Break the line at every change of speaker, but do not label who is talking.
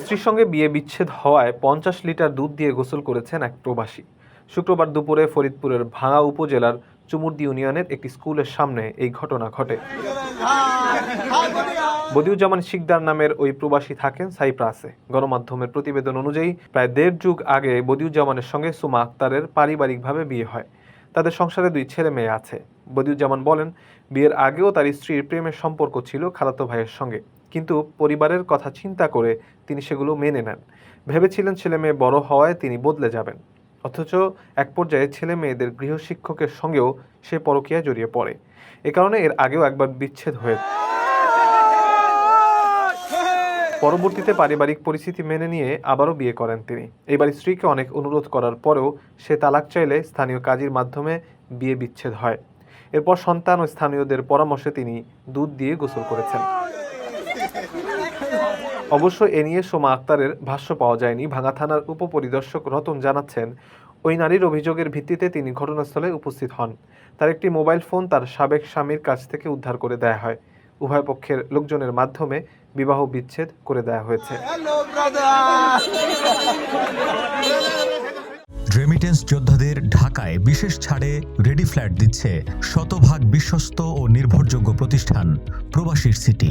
স্ত্রীর সঙ্গে বিয়ে বিচ্ছেদ হওয়ায় পঞ্চাশ লিটার দুধ দিয়ে গোসল করেছেন এক প্রবাসী। শুক্রবার দুপুরে ফরিদপুরের ভাঙা উপজেলার চুমুরদি ইউনিয়নের একটি স্কুলের সামনে এই ঘটনা ঘটে। বদিউজ্জামান শিকদার নামের ওই প্রবাসী থাকেন সাইপ্রাসে। গণমাধ্যমের প্রতিবেদন অনুযায়ী প্রায় দেড় যুগ আগে বদিউজ্জামানের সঙ্গে সুমা আক্তারের পারিবারিকভাবে বিয়ে হয়। তাদের সংসারে দুই ছেলে মেয়ে আছে। বদিউজ্জামান বলেন, বিয়ের আগেও তার স্ত্রীর প্রেমের সম্পর্ক ছিল খালাতো ভাইয়ের সঙ্গে। কিন্তু পরিবারের কথা চিন্তা করে তিনি সেগুলো মেনে নেন। ভেবেছিলেন ছেলে মেয়ে বড় হওয়ায় তিনি বদলে যাবেন। অথচ এক পর্যায়ে ছেলে মেয়েদের গৃহশিক্ষকের সঙ্গেও সে পরকীয়ায় জড়িয়ে পড়ে। এ কারণে এর আগেও একবার বিচ্ছেদ হয়ে পরবর্তীতে পারিবারিক পরিস্থিতি মেনে নিয়ে আবারও বিয়ে করেন তিনি। এবার স্ত্রীকে অনেক অনুরোধ করার পরেও সে তালাক চাইলে স্থানীয় কাজীর মাধ্যমে বিয়ে বিচ্ছেদ হয়। এরপর সন্তান ও স্থানীয়দের পরামর্শে তিনি দুধ দিয়ে গোসল করেছেন। অবশ্য এ নিয়ে সোমা আক্তারের ভাষ্য পাওয়া যায়নি। ভাঙা থানার উপপরিদর্শক রতন জানাচ্ছেন ওই নারীর অভিযোগের ভিত্তিতে তিনি ঘটনাস্থলে উপস্থিত হন। তার একটি মোবাইল ফোন তার সাবেক স্বামীর কাছ থেকে উদ্ধার করে দেয়া হয়। উভয় পক্ষের লোকজনের মাধ্যমে বিবাহ বিচ্ছেদ করে দেয়া হয়েছে।
রেমিটেন্স যোদ্ধাদের ঢাকায় বিশেষ ছাড়ে রেডি ফ্ল্যাট দিচ্ছে শতভাগ বিশ্বস্ত ও নির্ভরযোগ্য প্রতিষ্ঠান প্রবাসীর সিটি।